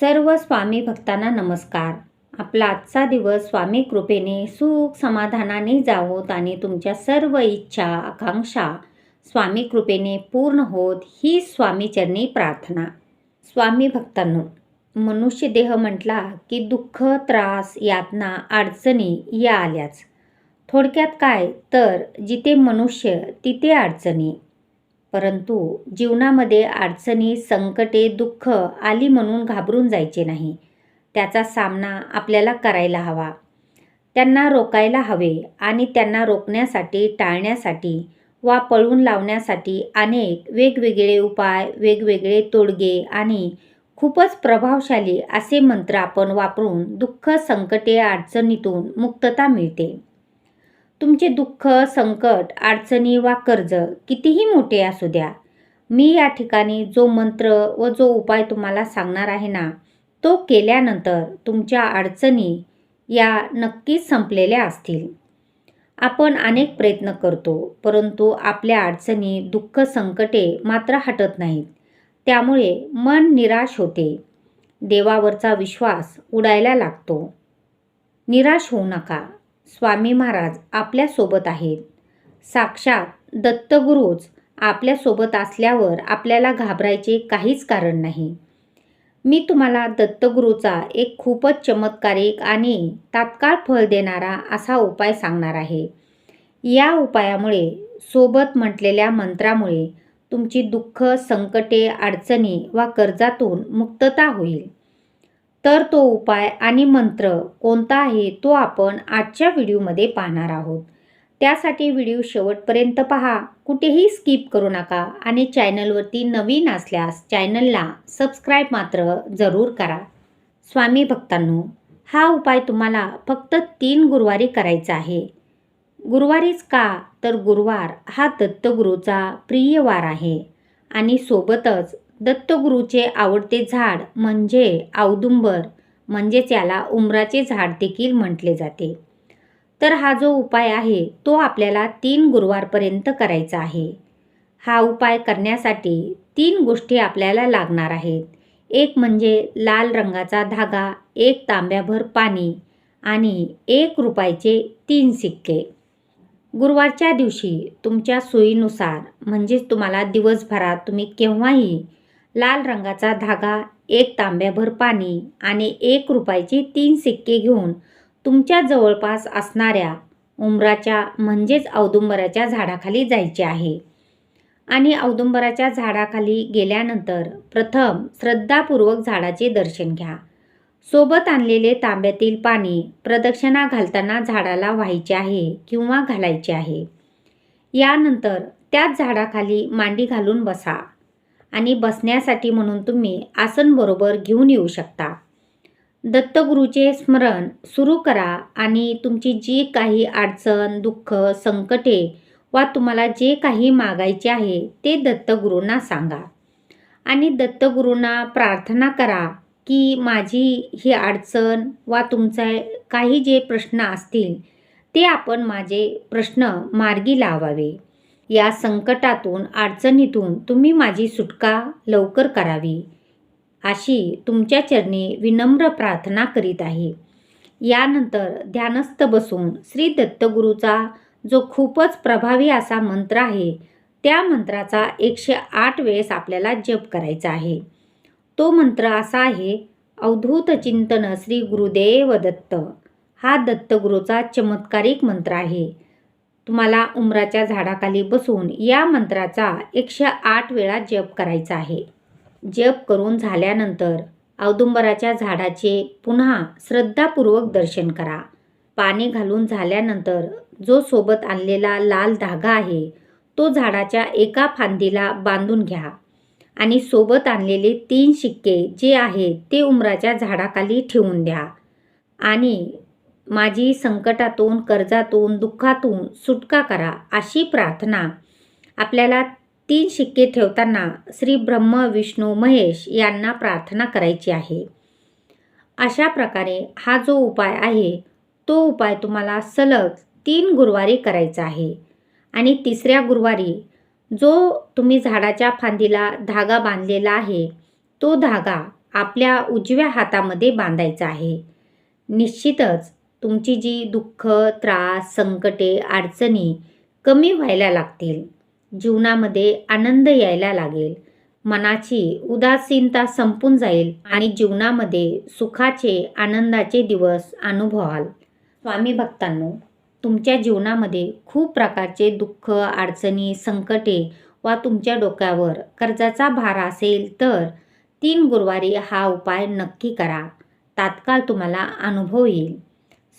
सर्व स्वामी भक्तांना नमस्कार. आपला आजचा दिवस स्वामी कृपेने सुख समाधानाने जावोत आणि तुमच्या सर्व इच्छा आकांक्षा स्वामी कृपेने पूर्ण होत ही स्वामीचरणी प्रार्थना. स्वामी भक्तांनो मनुष्य देह म्हटला की दुःख त्रास यातना अडचणी या आल्याच. थोडक्यात काय? तर जिथे मनुष्य तिथे अडचणी. परंतु जीवनामध्ये अडचणी संकटे दुःख आली म्हणून घाबरून जायचे नाही. त्याचा सामना आपल्याला करायला हवा. त्यांना रोकायला हवे आणि त्यांना रोखण्यासाठी टाळण्यासाठी वा पळून लावण्यासाठी अनेक वेगवेगळे उपाय वेगवेगळे तोडगे आणि खूपच प्रभावशाली असे मंत्र आपण वापरून दुःख संकटे अडचणीतून मुक्तता मिळते. तुमचे दुःख संकट अडचणी वा कर्ज कितीही मोठे असू द्या. मी या ठिकाणी जो मंत्र व जो उपाय तुम्हाला सांगणार आहे ना तो केल्यानंतर तुमच्या अडचणी या नक्कीच संपलेल्या असतील. आपण अनेक प्रयत्न करतो परंतु आपल्या अडचणी दुःख संकटे मात्र हटत नाहीत. त्यामुळे मन निराश होते. देवावरचा विश्वास उडायला लागतो. निराश होऊ नका. स्वामी महाराज आपल्यासोबत आहेत. साक्षात दत्तगुरूच आपल्यासोबत असल्यावर आपल्याला घाबरायचे काहीच कारण नाही. मी तुम्हाला दत्तगुरूचा एक खूपच चमत्कारिक आणि तात्काळ फळ देणारा असा उपाय सांगणार आहे. या उपायामुळे सोबत म्हटलेल्या मंत्रामुळे तुमची दुःख संकटे अडचणी वा कर्जातून मुक्तता होईल. तर तो उपाय आणि मंत्र कोणता आहे तो आपण आजच्या व्हिडिओमध्ये पाहणार आहोत. त्यासाठी व्हिडिओ शेवटपर्यंत पहा. कुठेही स्किप करू नका आणि चॅनलवरती नवीन असल्यास चॅनलला सबस्क्राईब मात्र जरूर करा. स्वामी भक्तांनो हा उपाय तुम्हाला फक्त तीन गुरुवारी करायचा आहे. गुरुवारीच का? तर गुरुवार हा दत्तगुरूचा प्रिय वार आहे. आणि सोबतच दत्तगुरूचे आवडते झाड म्हणजे औदुंबर म्हणजेच याला उमराचे झाड देखील म्हटले जाते. तर हा जो उपाय आहे तो आपल्याला तीन गुरुवारपर्यंत करायचा आहे. हा उपाय करण्यासाठी तीन गोष्टी आपल्याला लागणार आहेत. एक म्हणजे लाल रंगाचा धागा एक तांब्याभर पाणी आणि एक रुपयाचे तीन सिक्के. गुरुवारच्या दिवशी तुमच्या सोयीनुसार म्हणजेच तुम्हाला दिवसभरात तुम्ही केव्हाही लाल रंगाचा धागा एक तांब्याभर पाणी आणि एक रुपयाचे तीन सिक्के घेऊन तुमच्या जवळपास असणाऱ्या उमराच्या म्हणजेच औदुंबराच्या झाडाखाली जायचे आहे. आणि औदुंबराच्या झाडाखाली गेल्यानंतर प्रथम श्रद्धापूर्वक झाडाचे दर्शन घ्या. सोबत आणलेले तांब्यातील पाणी प्रदक्षिणा घालताना झाडाला व्हायचे आहे किंवा घालायचे आहे. यानंतर त्याच झाडाखाली मांडी घालून बसा. आणि बसण्यासाठी म्हणून तुम्ही आसनबरोबर घेऊन येऊ शकता. दत्तगुरूचे स्मरण सुरू करा आणि तुमची जी काही अडचण दुःख संकटे वा तुम्हाला जे काही मागायचे आहे ते दत्तगुरूंना सांगा. आणि दत्तगुरूंना प्रार्थना करा की माझी ही अडचण वा तुमचा काही जे प्रश्न असतील ते आपण माझे प्रश्न मार्गी लावावे. या संकटातून अडचणीतून तुम्ही माझी सुटका लवकर करावी. अशी तुमच्या चरणी विनम्र प्रार्थना करीत आहे. यानंतर ध्यानस्थ बसून श्री दत्तगुरूचा जो खूपच प्रभावी असा मंत्र आहे त्या मंत्राचा एकशे आठ वेळेस आपल्याला जप करायचा आहे. तो मंत्र असा आहे अवधूत चिंतन श्री गुरुदेव दत्त. हा दत्तगुरूचा चमत्कारिक मंत्र आहे. तुम्हाला उमराच्या झाडाखाली बसून या मंत्राचा एकशे आठ वेळा जप करायचा आहे. जप करून झाल्यानंतर औदुंबराच्या झाडाचे पुन्हा श्रद्धापूर्वक दर्शन करा. पाणी घालून झाल्यानंतर जो सोबत आणलेला लाल धागा आहे तो झाडाच्या एका फांदीला बांधून घ्या आणि सोबत आणलेले तीन शिक्के जे आहेत ते उमराच्या झाडाखाली ठेवून द्या. आणि माझी संकटातून कर्जातून दुःखातून सुटका करा अशी प्रार्थना आपल्याला तीन शिक्के ठेवताना श्री ब्रह्म विष्णू महेश यांना प्रार्थना करायची आहे. अशा प्रकारे हा जो उपाय आहे तो उपाय तुम्हाला सलग तीन गुरुवारी करायचा आहे. आणि तिसऱ्या गुरुवारी जो तुम्ही झाडाच्या फांदीला धागा बांधलेला आहे तो धागा आपल्या उजव्या हातामध्ये बांधायचा आहे. निश्चितच तुमची जी दुःख त्रास संकटे अडचणी कमी व्हायला लागतील. जीवनामध्ये आनंद यायला लागेल. मनाची उदासीनता संपून जाईल आणि जीवनामध्ये सुखाचे आनंदाचे दिवस अनुभवाल. स्वामी भक्तांनो तुमच्या जीवनामध्ये खूप प्रकारचे दुःख अडचणी संकटे वा तुमच्या डोक्यावर कर्जाचा भार असेल तर तीन गुरुवारी हा उपाय नक्की करा. तात्काळ तुम्हाला अनुभव येईल.